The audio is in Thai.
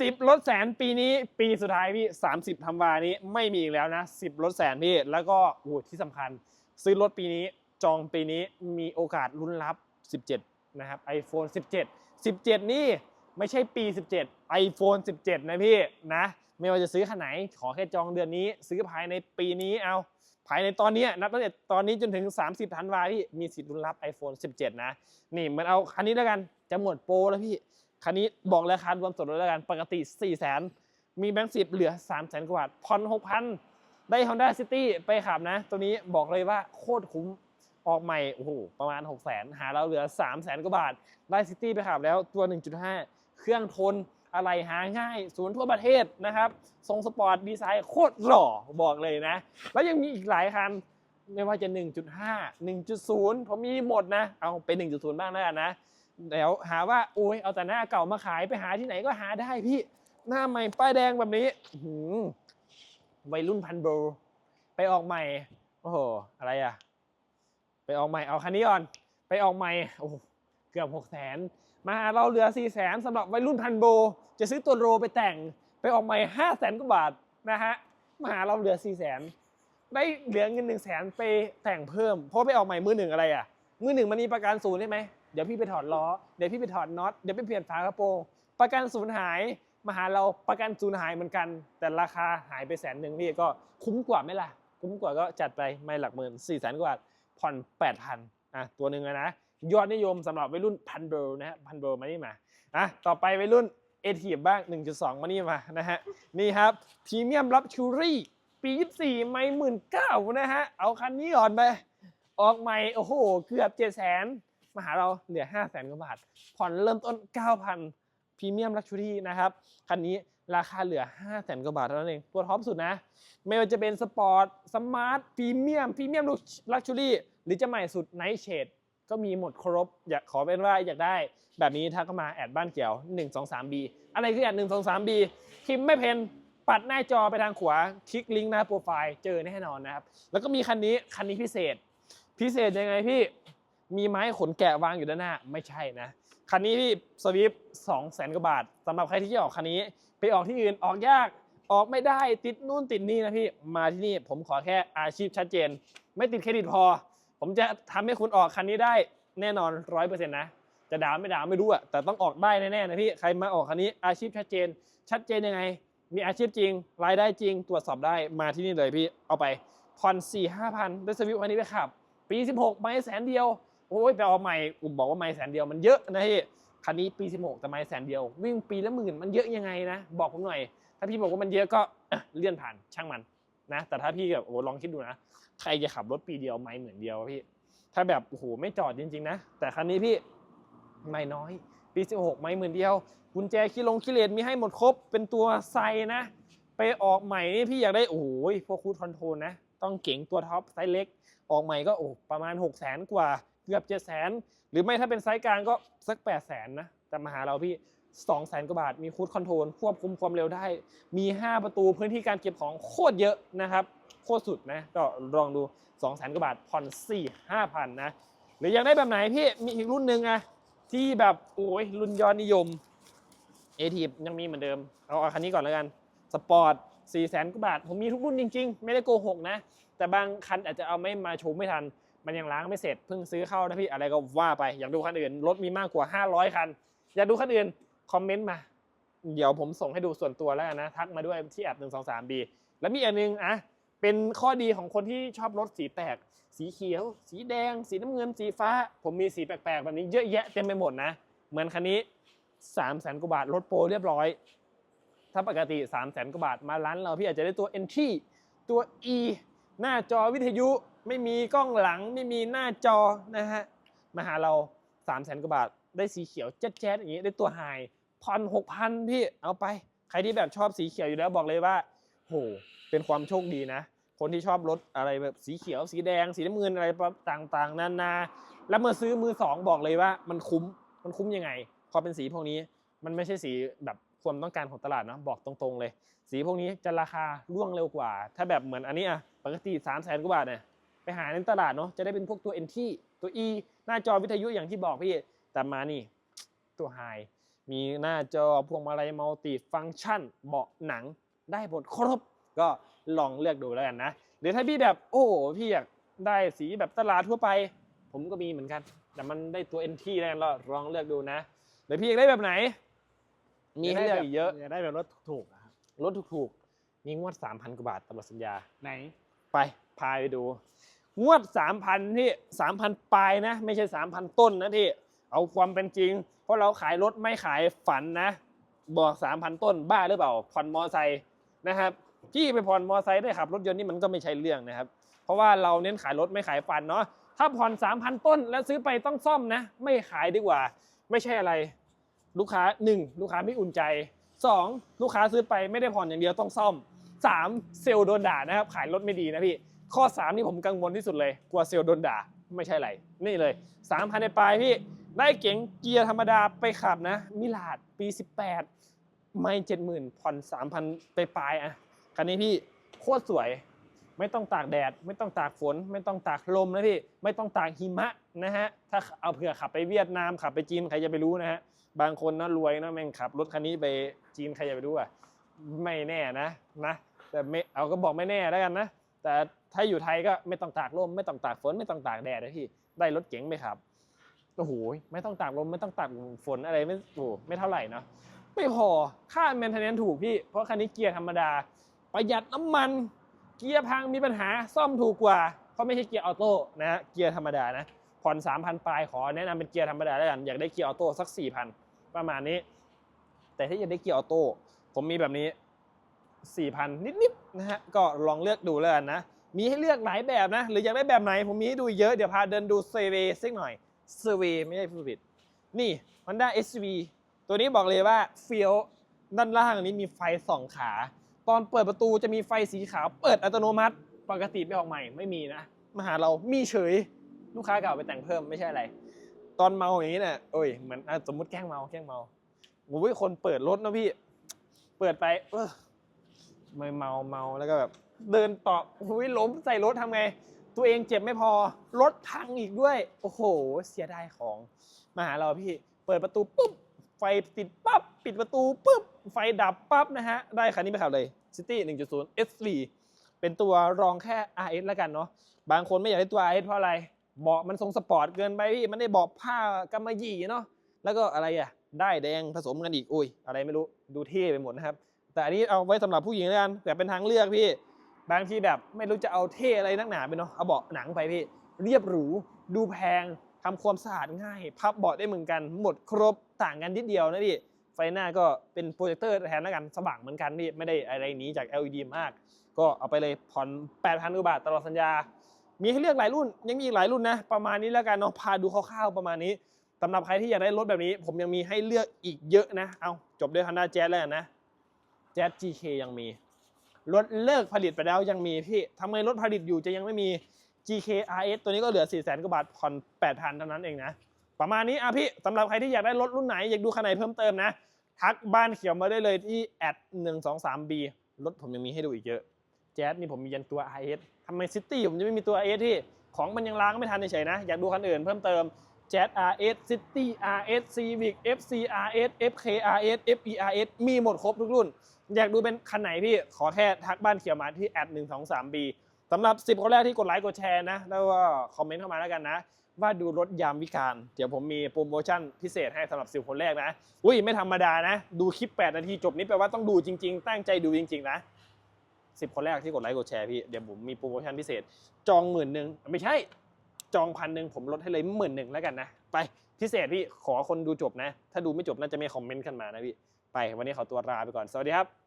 สิบรถแสนปีนี้ปีสุดท้ายพี่สามสิบธันวานี้ไม่มีอีกแล้วนะสิบรถแสนพี่ แล้วก็โอ้ที่สำคัญ ซื้อรถปีนี้จองปีนี้มีโอกาสลุ้นรับ 17 นะครับ iPhone 17 17 นี่ไม่ใช่ปี 17 iPhone 17 นะพี่นะ ไม่ว่าจะซื้อขนาดไหน ขอแค่จองเดือนนี้ ซื้อภายในปีนี้เอา ภายในตอนนี้นับตั้งแต่ตอนนี้จนถึง 30 ธันวาพี่มีสิทธิ์ลุ้นรับ iPhone 17 นะ นี่เหมันเอาคันนี้แล้วกันจะหมดโปรแล้วพี่ คันนี้บอกราคารวมสดเลยแล้วกัน ปกติ 4 0 0 0 0 0 มีแบงค์สิบเหลือ3 0 0 0 0 0 กว่าบาทผ่อน6,000 ได้ Honda City ไปขับนะ ตัวนี้บอกเลยว่าโคตรคุ้ม ออกใหม่ โอ้โห ประมาณ6 0 0 0 0 0หาเราเหลือ 3 0 0 0 0 0 กว่าบาท ได้ City ไปขับแล้วตัว 1.5 เครื่องทนอะไรหาง่าย ศูนย์ทั่วประเทศนะครับ ทรงสปอร์ตดีไซน์โคตรหล่อบอกเลยนะ แล้วยังมีอีกหลายคันไม่ว่าจะ 1.5 1.0 ผมมีหมดนะ เอาเป็น 1.0 บ้างแล้วกันนะ เดี๋ยวหาว่าโอ้ยเอาแต่หน้าเก่ามาขายไปหาที่ไหนก็หาได้พี่หน้าใหม่ป้ายแดงแบบนี้หืวัยรุ่นพันโบไปออกใหม่โอ้โหอะไรอะ ไปออกใหม่เอาคันนี้ก่อน ไปออกใหม่โอ้เกือบหกแสนมาเราเหลือสี่แสนสำหรับวัยรุ่นพันโบ จะซื้อตัวโรไปแต่งไปออกใหม่ห้าแสนกว่าบาทนะฮะมาหาเราเหลือสี่แสนได้เหลือเงินหนึ่งแสนไปแต่งเพิ่มเพราะไปออกใหม่มือหนึ่งอะไรอะมือหนึ่งมันมีประกันศูนย์ใช่ไหม เดี๋ยวพี่ไปถอดล้อ เดี๋ยวพี่ไปถอดน็อต เดี๋ยวไปเปลี่ยนฝากระโปรง ประกันศูนย์หายมาหาเราประกันศูนย์หายเหมือนกัน แต่ราคาหายไปแสนหนึ่งพี่ก็คุ้มกว่าไหมล่ะ คุ้มกว่าก็จัดไปไม่หลักหมื่นสี่แสนกว่าผ่อนแปดพันอะตัวหนึ่งนะ ยอดนิยมสำหรับวัยรุ่นพันเบลนะฮะพันเบลมานี่มาอะต่อไปวัยรุ่นเอทีบ้าง 1.2 มานี่มานะฮะนี่ครับพรีเมียมรับชูรี่ปี 24 ไม่หมื่นเก้านะฮะ เอาคันนี้ก่อนไป ออกใหม่ โอ้โห เกือบ7 0 0 0 0 0 มาหาเราเหลือ 5 0 0 0 0 0กว่าบาท ผ่อนเริ่มต้น 9,000พรีเมียมลักชูรี่นะครับ คันนี้ราคาเหลือ5 0 0 0 0 0 กว่าบาทเท่านั้นเอง ตัวท็อปสุดนะ ไม่ว่าจะเป็นสปอร์ต สมาร์ท พรีเมียม พรีเมียมลักชูรี่ หรือจะใหม่สุดไนท์เชดก็มีหมดครบ อยากขอเป็นว่าอยากได้ แบบนี้ถ้าก็มาแอดบ้านเกี่ยว 1 2 3 B อะไรคือแอด 1 2 3 B พิมพ์ไม่เพนปัดหน้าจอไปทางขวา คลิกลิงก์หน้าโปรไฟล์เจอแน่นอนนะครับ แล้วก็มีคันนี้ คันนี้พิเศษ พิเศษยังไงพี่ มีไม้ขนแกะวางอยู่ด้านหน้า ไม่ใช่นะคันนี้พี่สวิฟสองแสนกว่าบาทสำหรับใครที่จะออกคันนี้ ไปออกที่อื่นออกยากออกไม่ได้ติดนู่นติดนี่นะพี่มาที่นี่ผมขอแค่อาชีพชัดเจน ไม่ติดเครดิตพอ ผมจะทำให้คุณออกคันนี้ได้แน่นอนร้อยเปอร์เซ็นต์นะจะด่าไม่ด่าไม่รู้อะแต่ต้องออกได้แน่ๆนะพี่ใครมาออกคันนี้อาชีพชัดเจน ชัดเจนยังไง มีอาชีพจริง รายได้จริง ตรวจสอบได้มาที่นี่เลยพี่เอาไปผ่อนสี่ห้าพันได้สวิฟคันนี้ไปขับ ปี 16 ไม่แสนเดียว โอ้ยไปเอาใหม่อุบอกว่าไม่แสนเดียวมันเยอะนะพี่คันนี้ปี 16 แต่ไม่แสนเดียว วิ่งปีละหมื่นมันเยอะยังไงนะ บอกผมหน่อย ถ้าพี่บอกว่ามันเยอะก็เลื่อนผ่านช่างมันนะ แต่ถ้าพี่แบบโอ้ลองคิดดูนะ ใครจะขับรถปีเดียวไม่หมื่นเดียวพี่ ถ้าแบบโอ้โหไม่จอดจริง ๆ นะ แต่คันนี้พี่ไม่น้อย ปี 16 ไม่หมื่นเดียว กุญแจคีลงคีเลนมีให้หมดครบ เป็นตัวไซนะ ไปออกใหม่นี่พี่อยากได้โอ้โหพวกคูดคอนโทรลนะ ต้องเก๋งตัวท็อปไซส์เล็ก ออกใหม่ก็โอ้ประมาณ 6 0 0 0 0 0กว่า เกือบ7 0 0 0 0 0หรือไม่ถ้าเป็นไซส์กลางก็สัก8 0 0 0 0 0นะแต่มาหาเราพี่2 0 0 0 0 0กว่าบาทมีคูดคอนโทรลควบคุมความเร็วได้ มี 5 ประตูพื้นที่การเก็บของโคตรเยอะนะครับโคตรสุดนะก็ลองดู2 0 0 0 0 0กว่าบาทผ่อน4 5,000นะหรืออยากได้แบบไหนพี่มีอีกรุ่นหนึ่งอะที่แบบโอ้ยรุ่นยอดนิยมเอทียังมีเหมือนเดิม เอาอาคันนี้ก่อนแล้วกันสปอร์ต4 0 0 0 0 0กว่าบาท ผมมีทุกรุ่นจริง ๆ ไม่ได้โกหกนะ แต่บางคันอาจจะเอาไม่มาโชมไม่ทัน มันยังล้างไม่เสร็จเพิ่งซื้อเข้านะพี่อะไรก็ว่าไปอยากดูคันอื่นรถมีมากกว่า 500 คัน อยากดูคันอื่นคอมเมนต์มา เดี๋ยวผมส่งให้ดูส่วนตัวแล้วนะทักมาด้วยที่แอป1 2 3 B แล้วมีอันนึงอะเป็นข้อดีของคนที่ชอบรถสีแปลกสีเขียว สีแดง สีน้ำเงินสีฟ้า ผมมีสีแปลกๆแบบนี้เยอะแยะเต็มไปหมดนะ เหมือนคันนี้3 0 0 0 0 0กว่าบาทรถโปรเรียบร้อย ถ้าปกติ3 0 0 0 0 0กว่าบาทมาร้านเราพี่อาจจะได้ตัว Entry ตัว E หน้าจอวิทยุไม่มีกล้องหลังไม่มีหน้าจอนะฮะมาหาเรา3 0 0 0 0 0กว่าบาท ได้สีเขียวแจ๊ดๆอย่างนี้ได้ตัวไฮผ่อน6,000พี่เอาไป ใครที่แบบชอบสีเขียวอยู่แล้วบอกเลยว่า โห เป็นความโชคดีนะ คนที่ชอบรถอะไรแบบสีเขียว สีแดง สีน้ำเงินอะไรต่างๆ นานา แล้วเมื่อซื้อมือสองบอกเลยว่ามันคุ้มมันคุ้มยังไง พอเป็นสีพวกนี้มันไม่ใช่สีแบบ ความต้องการของตลาดเนาะบอกตรงๆเลย สีพวกนี้จะราคาร่วงเร็วกว่า ถ้าแบบเหมือนอันนี้อะปกติ3 0 0 0 0 0กว่าบาทเนี่ยไปหาในตลาดเนาะจะได้เป็นพวกตัว NT ตัว E หน้าจอวิทยุอย่างที่บอกพี่แต่มานี่ตัวไฮมีหน้าจอพวงมาลัยมัลติฟังก์ชัน เบาะหนังได้หมดครบ ก็ลองเลือกดูแล้วกันนะหรือถ้าพี่แบบโอ้พี่อยากได้สีแบบตลาดทั่วไป ผมก็มีเหมือนกัน แต่มันได้ตัว NT แล้วกันลองเลือกดูนะหรือพี่อยากได้แบบไหน มีให้เลือกอีกเยอะยากได้แบบรถถูกๆอะครับรถถูกๆ มีงวด 3,000 กว่าบาทตลอดสัญญา ไหน ไป พาไปดู งวด 3,000 ที่ 3,000 ปลายนะ ไม่ใช่ 3,000 ต้นนะที่ เอาความเป็นจริง เพราะเราขายรถไม่ขายฝันนะ บอก 3,000 ต้นบ้าหรือเปล่า ผ่อนมอไซค์นะครับพี่ไปผ่อนมอไซค์ได้ขับ รถยนต์นี่มันก็ไม่ใช่เรื่องนะครับ เพราะว่าเราเน้นขายรถไม่ขายฝันเนาะ ถ้าผ่อน 3,000 ต้นแล้วซื้อไปต้องซ่อมนะ ไม่ขายดีกว่า ไม่ใช่อะไร ลูกค้า 1 ลูกค้าไม่อุ่นใจ 2 ลูกค้าซื้อไปไม่ได้ผ่อนอย่างเดียวต้องซ่อม 3 เซลล์โดนด่านะครับขายรถไม่ดีนะพี่ข้อ 3 นี่ผมกังวลที่สุดเลย กลัวเซลล์โดนด่าไม่ใช่อะไร นี่เลย3,000ในปลายพี่ได้เก๋งเกียร์ธรรมดาไปขับนะมิลาดปี 18 ไม่ 70,000ผ่อน3,000 ไปปลายอะคันนี้พี่โคตรสวย ไม่ต้องตากแดด ไม่ต้องตากฝน ไม่ต้องตากลมนะพี่ ไม่ต้องตากหิมะนะฮะ ถ้าเอาเผื่อขับไปเวียดนามขับไปจีนใครจะไปรู้นะฮะ บางคนนะรวยนะแม่งขับรถคันนี้ไปจีนใครจะไปรู้อะ ไม่แน่นะนะ แต่ไม่เอาก็บอกไม่แน่แล้วกันนะ แต่ถ้าอยู่ไทยก็ไม่ต้องตากลม ไม่ต้องตากฝน ไม่ต้องตากแดดนะพี่ ได้รถเก๋งไปขับ โอ้โห ไม่ต้องตากลม ไม่ต้องตากฝนอะไรไม่โอ้ไม่เท่าไหร่นะไม่พอ ค่า maintenance ถูกพี่ เพราะคันนี้เกียร์ธรรมดา ประหยัดน้ำมัน เกียร์พังมีปัญหาซ่อมถูกกว่าเพราะไม่ใช่เกียร์ออโต้นะเกียร์ธรรมดานะผ่อน3,000ปลายขอแนะนำเป็นเกียร์ธรรมดาแล้วกันอยากได้เกียร์ออโต้สัก 4,000 ประมาณนี้ แต่ถ้าอยากได้เกียร์ออโต้ผมมีแบบนี้ 4,000 นิดๆนะฮะก็ลองเลือกดูแล้วกันนะมีให้เลือกหลายแบบนะ หรืออยากได้แบบไหนผมมีให้ดูเยอะ เดี๋ยวพาเดินดูเซเวสักหน่อยเซเวไม่ใช่ผู้ผิด นี่ Honda SV ตัวนี้บอกเลยว่าเฟี้ยวด้านล่างนี้มีไฟสองขา ตอนเปิดประตูจะมีไฟสีขาวเปิดอัตโนมัติ ปกติไม่ออกใหม่ไม่มีนะมาหาเรามีเฉยลูกค้าเก่าไปแต่งเพิ่มไม่ใช่อะไร ตอนเมาอย่างนี้เนี่ยโอ้ยเหมือนสมมติแกล้งเมาแกล้งเมาโอ้ยคนเปิดรถนะพี่ เปิดไป เออไม่เมาเมาแล้วก็แบบ เดินต่ออุ้ยล้มใส่รถทำไง ตัวเองเจ็บไม่พอรถพังอีกด้วย โอ้โห เสียดายของ มาหาเราพี่ เปิดประตูปุ๊บไฟติดปั๊บปิดประตูปุ๊บ ไฟดับปั๊บนะฮะ ได้คันนี้ไปขับเลย City 1.0 S4 เป็นตัวรองแค่ RS แล้วกันเนาะ บางคนไม่อยากได้ตัว RS เพราะอะไร เบาะมันทรงสปอร์ตเกินไปพี่ มันได้เบาะผ้ากำมะหยี่เนาะ แล้วก็อะไรอะได้แดงผสมกันอีก อุ้ย อะไรไม่รู้ ดูเท่ไปหมดนะครับ แต่อันนี้เอาไว้สำหรับผู้หญิงแล้วกันแต่เป็นทางเลือกพี่ บางทีแบบไม่รู้จะเอาเท่อะไรนักหนาไปเนาะ เอาเบาะหนังไปพี่ เรียบหรู ดูแพงทำความสะอาดง่าย พับเบาะได้เหมือนกัน หมดครบต่างกันนิดเดียวนะพี่ ไฟหน้าก็เป็นโปรเจคเตอร์แทนแล้วกันสว่างเหมือนกันพี่ไม่ได้อะไรหนี้จาก LED มาก ก็เอาไปเลยผ่อน 8,000กว่าบาทตลอดสัญญา มีให้เลือกหลายรุ่น ยังมีอีกหลายรุ่นนะ ประมาณนี้แล้วกันเนาะพาดูคร่าวๆประมาณนี้สำหรับใครที่อยากได้รถแบบนี้ ผมยังมีให้เลือกอีกเยอะนะ เอาจบด้วย Honda Jazz แล้วกันนะ Jazz GK ยังมี รถเลิกผลิตไปแล้วยังมีพี่ทำไมรถผลิตอยู่จะยังไม่มี GK RS ตัวนี้ก็เหลือ 4 0 0 0 0 0กว่าบาทผ่อน 8,000เท่านั้นเองนะ ประมาณนี้อะพี่สำหรับใครที่อยากได้รถรุ่นไหน อยากดูคันไหนเพิ่มเติมนะ ทักบ้านเขียวมาได้เลยที่ @123b รถผมยังมีให้ดูอีกเยอะ แจ๊สนี่ผมมียันตัว RS ทำไมซิตี้ผมจะไม่มีตัว RS ที่ของมันยังล้างไม่ทันเฉยๆนะ อยากดูคันอื่นเพิ่มเติม Jazz RS City RS Civic FC RS FK RS FE RS มีหมดครบทุกรุ่น อยากดูเป็นคันไหนพี่ ขอแค่ทักบ้านเขียวมาที่ @123b สำหรับ 10 คนแรกที่กดไลค์กดแชร์นะ แล้วก็คอมเมนต์เข้ามาแล้วกันนะ ว่าดูรถยามวิการ เดี๋ยวผมมีโปรโมชั่นพิเศษให้สำหรับ10คนแรกนะ อุ้ยไม่ธรรมดานะ ดูคลิป 8 นาทีจบนี้แปลว่าต้องดูจริง ๆ ตั้งใจดูจริง ๆ นะ10คนแรกที่กดไลค์กดแชร์พี่ เดี๋ยวผมมีโปรโมชั่นพิเศษ จองหมื่นหนึ่งไม่ใช่ จองพันหนึ่งผมลดให้เลยหมื่นหนึ่งแล้วกันนะ ไปพิเศษพี่ขอคนดูจบนะ ถ้าดูไม่จบน่าจะไม่คอมเมนต์ขึ้นมานะพี่ ไปวันนี้ขอตัวลาไปก่อน สวัสดีครับ